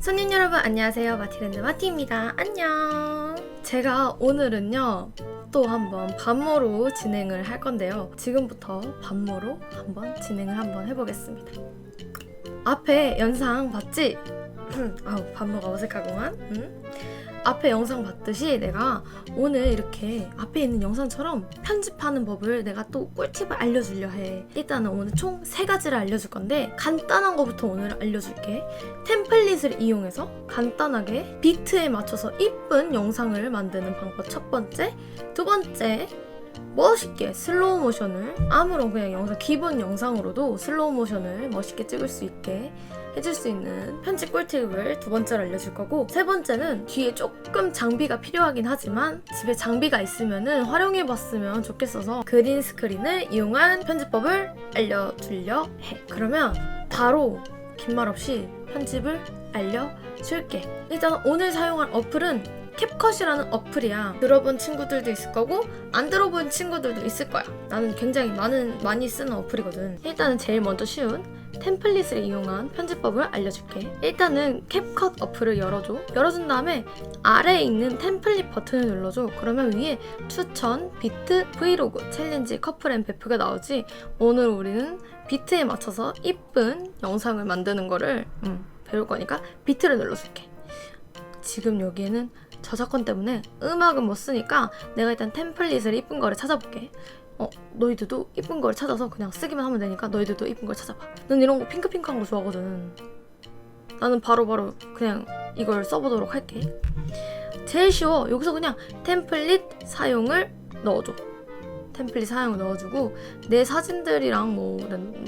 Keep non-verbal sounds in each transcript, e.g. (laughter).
손님 여러분 안녕하세요. 마티랜드 마티입니다. 안녕. 제가 오늘은요 또 한번 반모로 진행을 할 건데요. 지금부터 반모로 한번 진행을 한번 해보겠습니다. 앞에 영상 봤지? 아우 반모가 어색하구만. 응? 앞에 영상 봤듯이 내가 오늘 이렇게 앞에 있는 영상처럼 편집하는 법을 내가 또 꿀팁을 알려주려 해. 일단은 오늘 총 세 가지를 알려줄 건데 간단한 거부터 오늘 알려줄게. 템플릿을 이용해서 간단하게 비트에 맞춰서 이쁜 영상을 만드는 방법 첫 번째. 두 번째. 멋있게 슬로우 모션을 아무런 그냥 영상 기본 영상으로도 슬로우 모션을 멋있게 찍을 수 있게 해줄 수 있는 편집 꿀팁을 두 번째로 알려줄 거고 세 번째는 뒤에 조금 장비가 필요하긴 하지만 집에 장비가 있으면은 활용해 봤으면 좋겠어서 그린 스크린을 이용한 편집법을 알려주려 해. 그러면 바로 긴 말 없이 편집을 알려줄게. 일단 오늘 사용할 어플은 캡컷이라는 어플이야. 들어본 친구들도 있을 거고 안 들어본 친구들도 있을 거야. 나는 굉장히 많은 많이 쓰는 어플이거든. 일단은 제일 먼저 쉬운 템플릿을 이용한 편집법을 알려줄게. 일단은 캡컷 어플을 열어줘. 열어준 다음에 아래에 있는 템플릿 버튼을 눌러줘. 그러면 위에 추천, 비트, 브이로그, 챌린지, 커플 앤 베프가 나오지. 오늘 우리는 비트에 맞춰서 이쁜 영상을 만드는 거를 음, 배울 거니까 비트를 눌러줄게. 지금 여기에는 저작권 때문에 음악은 못 쓰니까 내가 일단 템플릿을 이쁜 거를 찾아볼게. 어, 너희들도 이쁜 걸 찾아서 그냥 쓰기만 하면 되니까 너희들도 이쁜 걸 찾아봐. 난 이런 거 핑크핑크한 거 좋아하거든. 나는 바로 바로 그냥 이걸 써보도록 할게. 제일 쉬워. 여기서 그냥 템플릿 사용을 넣어줘. 템플릿 사용을 넣어주고 내 사진들이랑 뭐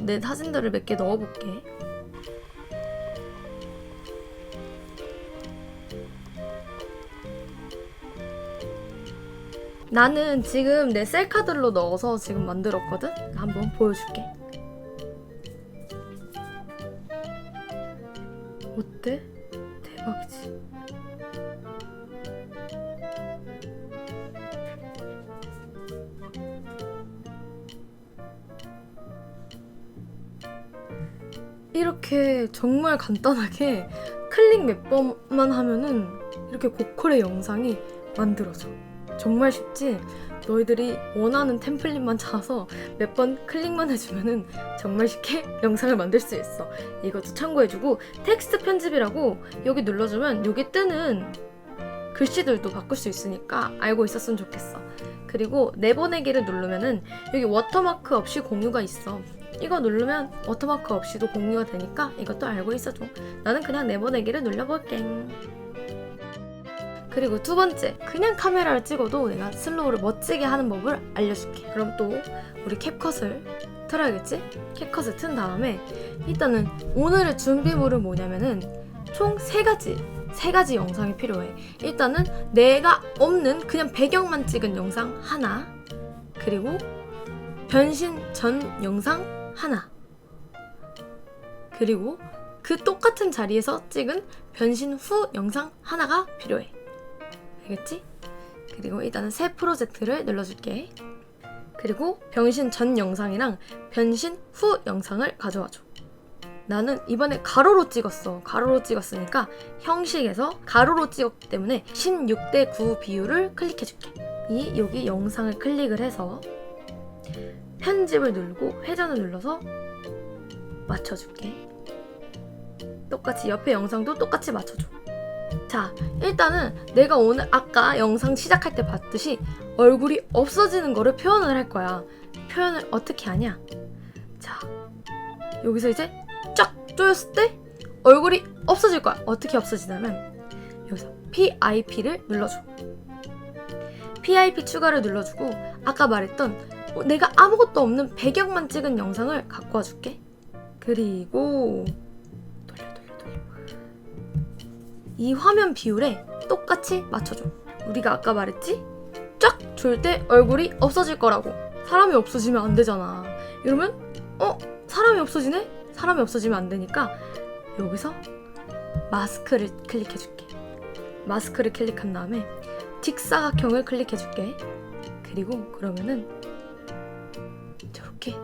내 사진들을 몇 개 넣어볼게. 나는 지금 내 셀카들로 넣어서 지금 만들었거든? 한번 보여줄게. 어때? 대박이지. 이렇게 정말 간단하게 클릭 몇 번만 하면은 이렇게 고퀄의 영상이 만들어져. 정말 쉽지? 너희들이 원하는 템플릿만 찾아서 몇 번 클릭만 해주면은 정말 쉽게 (laughs) 영상을 만들 수 있어. 이것도 참고해주고 텍스트 편집이라고 여기 눌러주면 여기 뜨는 글씨들도 바꿀 수 있으니까 알고 있었으면 좋겠어. 그리고 내보내기를 누르면은 여기 워터마크 없이 공유가 있어. 이거 누르면 워터마크 없이도 공유가 되니까 이것도 알고 있어줘. 나는 그냥 내보내기를 눌러볼게. 그리고 두 번째, 그냥 카메라를 찍어도 내가 슬로우를 멋지게 하는 법을 알려줄게. 그럼 또 우리 캡컷을 틀어야겠지? 캡컷을 튼 다음에 일단은 오늘의 준비물은 뭐냐면은 총 세 가지, 세 가지 영상이 필요해. 일단은 내가 없는 그냥 배경만 찍은 영상 하나, 그리고 변신 전 영상 하나, 그리고 그 똑같은 자리에서 찍은 변신 후 영상 하나가 필요해. 알겠지? 그리고 일단은 새 프로젝트를 눌러줄게. 그리고 변신 전 영상이랑 변신 후 영상을 가져와줘. 나는 이번에 가로로 찍었어. 가로로 찍었으니까 형식에서 가로로 찍었기 때문에 16대 9 비율을 클릭해줄게. 이 여기 영상을 클릭을 해서 편집을 누르고 회전을 눌러서 맞춰줄게. 똑같이 옆에 영상도 똑같이 맞춰줘. 자, 일단은 내가 오늘 아까 영상 시작할 때 봤듯이 얼굴이 없어지는 거를 표현을 할 거야. 표현을 어떻게 하냐? 자, 여기서 이제 쫙 조였을 때 얼굴이 없어질 거야. 어떻게 없어지냐면 여기서 PIP를 눌러줘. PIP 추가를 눌러주고 아까 말했던 어, 내가 아무것도 없는 배경만 찍은 영상을 갖고 와줄게. 그리고 이 화면 비율에 똑같이 맞춰줘. 우리가 아까 말했지? 쫙 줄 때 얼굴이 없어질 거라고. 사람이 없어지면 안 되잖아. 이러면 어 사람이 없어지네? 사람이 없어지면 안 되니까 여기서 마스크를 클릭해줄게. 마스크를 클릭한 다음에 직사각형을 클릭해줄게. 그리고 그러면은 저렇게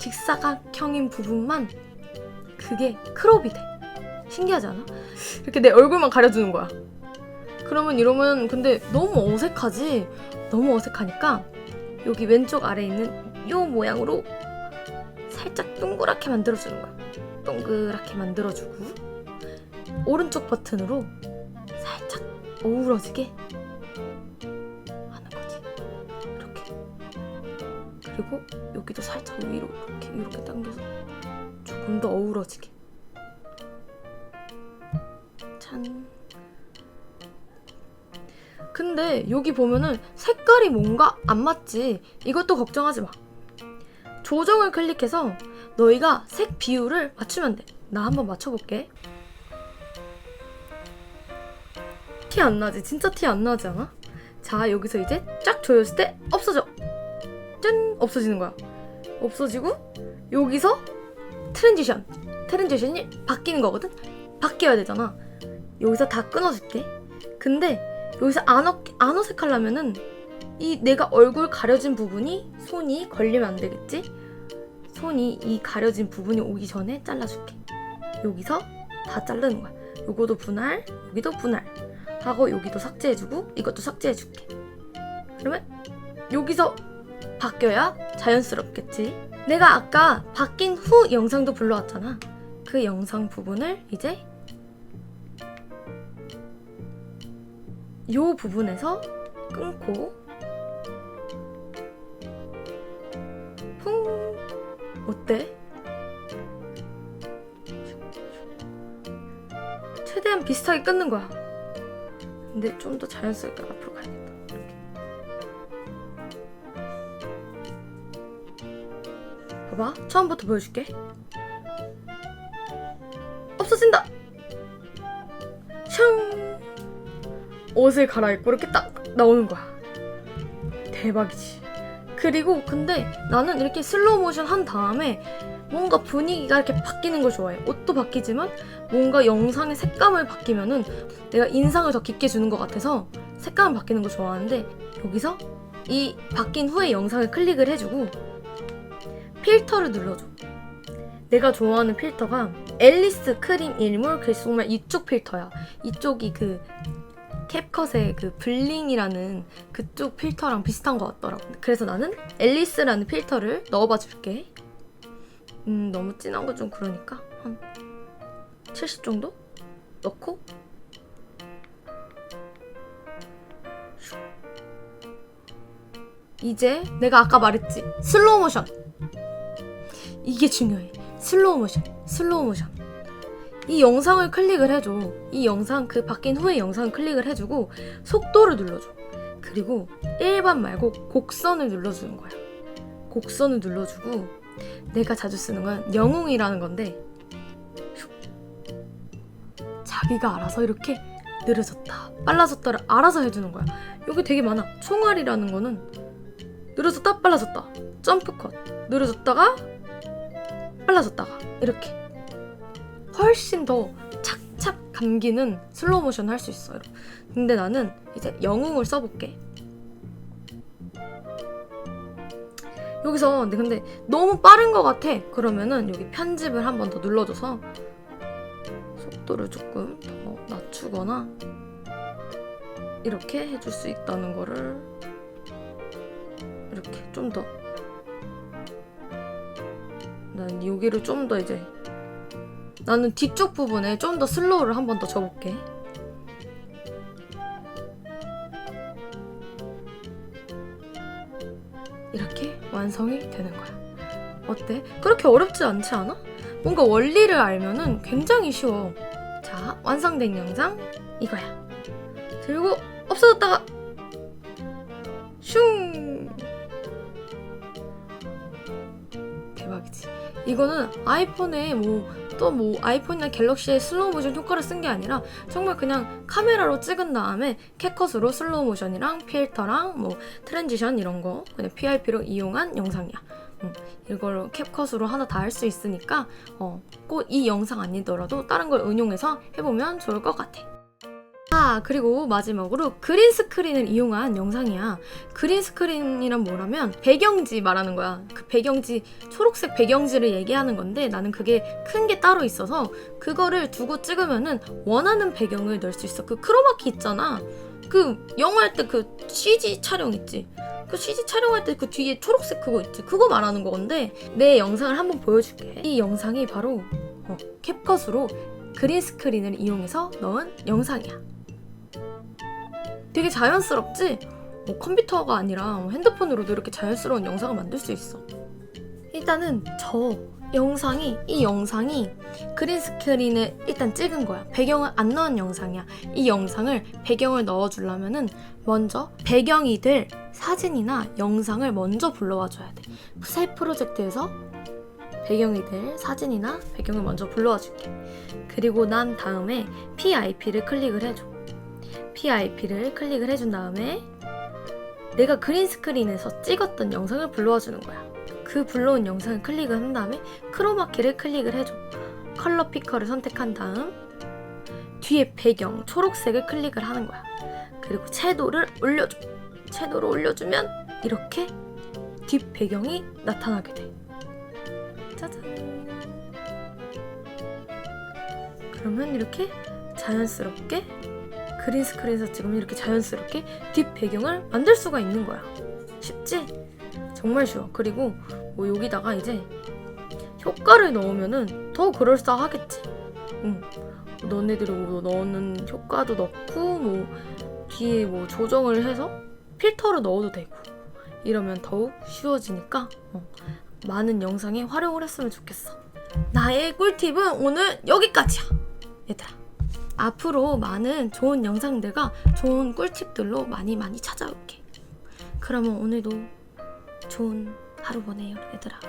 직사각형인 부분만 그게 크롭이 돼. 신기하지 않아? 이렇게 내 얼굴만 가려주는 거야. 그러면 이러면 근데 너무 어색하지? 너무 어색하니까 여기 왼쪽 아래에 있는 요 모양으로 살짝 동그랗게 만들어주는 거야. 동그랗게 만들어주고 오른쪽 버튼으로 살짝 어우러지게 하는 거지. 이렇게. 그리고 여기도 살짝 위로 이렇게 이렇게 당겨서 조금 더 어우러지게. 짠. 근데 여기 보면은 색깔이 뭔가 안 맞지. 이것도 걱정하지 마. 조정을 클릭해서 너희가 색 비율을 맞추면 돼. 나 한번 맞춰볼게. 티 안 나지? 진짜 티 안 나지 않아? 자, 여기서 이제 쫙 조였을 때 없어져. 짠! 없어지는 거야. 없어지고 여기서 트랜지션. 트랜지션이 바뀌는 거거든? 바뀌어야 되잖아. 여기서 다 끊어줄게. 근데 여기서 안, 어, 안 어색하려면은 이 내가 얼굴 가려진 부분이 손이 걸리면 안 되겠지? 손이 이 가려진 부분이 오기 전에 잘라줄게. 여기서 다 자르는 거야. 요거도 분할, 여기도 분할. 하고 여기도 삭제해주고 이것도 삭제해줄게. 그러면 여기서 바뀌어야 자연스럽겠지. 내가 아까 바뀐 후 영상도 불러왔잖아. 그 영상 부분을 이제 요 부분에서 끊고 풍 어때? 최대한 비슷하게 끊는 거야. 근데 좀 더 자연스럽게 앞으로 가야겠다. 봐봐, 처음부터 보여줄게. 없어진다. 옷을 갈아입고 이렇게 딱 나오는 거야. 대박이지. 그리고 근데 나는 이렇게 슬로우 모션 한 다음에 뭔가 분위기가 이렇게 바뀌는 걸 좋아해. 옷도 바뀌지만 뭔가 영상의 색감을 바뀌면은 내가 인상을 더 깊게 주는 것 같아서 색감을 바뀌는 거 좋아하는데 여기서 이 바뀐 후에 영상을 클릭을 해주고 필터를 눌러줘. 내가 좋아하는 필터가 앨리스 크림 일몰 글씨말 이쪽 필터야. 이쪽이 그 캡컷의 그 블링이라는 그쪽 필터랑 비슷한 것 같더라고. 그래서 나는 앨리스라는 필터를 넣어봐 줄게. 음, 너무 진한 거 좀 그러니까. 한 70 정도? 넣고. 슉. 이제 내가 아까 말했지. 슬로우 모션. 이게 중요해. 슬로우 모션. 슬로우 모션 이 영상을 클릭을 해줘. 이 영상 그 바뀐 후에 영상을 클릭을 해주고 속도를 눌러줘. 그리고 일반 말고 곡선을 눌러주는 거야. 곡선을 눌러주고 내가 자주 쓰는 건 영웅이라는 건데 슉. 자기가 알아서 이렇게 느려졌다 빨라졌다를 알아서 해주는 거야. 여기 되게 많아. 총알이라는 거는 느려졌다 빨라졌다. 점프 컷. 느려졌다가 빨라졌다가 이렇게 훨씬 더 착착 감기는 슬로우 모션 할 수 있어요. 근데 나는 이제 영웅을 써볼게. 여기서 근데, 너무 빠른 것 같아. 그러면은 여기 편집을 한 번 더 눌러줘서 속도를 조금 더 낮추거나 이렇게 해줄 수 있다는 거를 이렇게 좀 더 난 여기를 좀 더 이제 나는 뒤쪽 부분에 좀 더 슬로우를 한 번 더 줘볼게. 이렇게 완성이 되는 거야. 어때? 그렇게 어렵지 않지 않아? 뭔가 원리를 알면은 굉장히 쉬워. 자 완성된 영상 이거야. 그리고 없어졌다가 슝 이거는 아이폰에 뭐 또뭐 아이폰이나 갤럭시에 슬로우 모션 효과를 쓴 게 아니라 정말 그냥 카메라로 찍은 다음에 캡컷으로 슬로우 모션이랑 필터랑 뭐 트랜지션 이런 거 그냥 PIP로 이용한 영상이야. 음, 이걸로 캡컷으로 하나 다 할 수 있으니까 어, 꼭 이 영상 아니더라도 다른 걸 응용해서 해보면 좋을 것 같아. 아 그리고 마지막으로 그린 스크린을 이용한 영상이야. 그린 스크린이란 뭐라면 배경지 말하는 거야. 그 배경지 초록색 배경지를 얘기하는 건데 나는 그게 큰 게 따로 있어서 그거를 두고 찍으면은 원하는 배경을 넣을 수 있어. 그 크로마키 있잖아. 그 영화 할 때 그 CG 촬영 있지? 그 CG 촬영할 때 그 뒤에 초록색 그거 있지? 그거 말하는 건데 내 영상을 한번 보여줄게. 이 영상이 바로 어, 캡컷으로 그린 스크린을 이용해서 넣은 영상이야 되게 자연스럽지? 뭐 컴퓨터가 아니라 뭐 핸드폰으로도 이렇게 자연스러운 영상을 만들 수 있어. 일단은 저 영상이 이 영상이 그린 스크린을 일단 찍은 거야. 배경을 안 넣은 영상이야. 이 영상을 배경을 넣어주려면은 먼저 배경이 될 사진이나 영상을 먼저 불러와 줘야 돼. 새 프로젝트에서 배경이 될 사진이나 배경을 먼저 불러와 줄게. 그리고 난 다음에 PIP를 클릭을 해줘. PIP를 클릭을 해준 다음에 내가 그린 스크린에서 찍었던 영상을 불러와 주는 거야. 그 불러온 영상을 클릭을 한 다음에 크로마키를 클릭을 해줘. 컬러 피커를 선택한 다음 뒤에 배경 초록색을 클릭을 하는 거야. 그리고 채도를 올려줘. 채도를 올려주면 이렇게 뒷 배경이 나타나게 돼. 짜잔. 그러면 이렇게 자연스럽게 그린 스크린에서 찍으면 이렇게 자연스럽게 뒷 배경을 만들 수가 있는 거야. 쉽지? 정말 쉬워. 그리고 뭐 여기다가 이제 효과를 넣으면은 더 그럴싸하겠지. 응. 너네들이 뭐 넣는 효과도 넣고 뭐 뒤에 뭐 조정을 해서 필터를 넣어도 되고 이러면 더욱 쉬워지니까 어, 많은 영상에 활용을 했으면 좋겠어. 나의 꿀팁은 오늘 여기까지야. 얘들아. 앞으로 많은 좋은 영상들과 좋은 꿀팁들로 많이 많이 찾아올게. 그러면 오늘도 좋은 하루 보내요, 얘들아.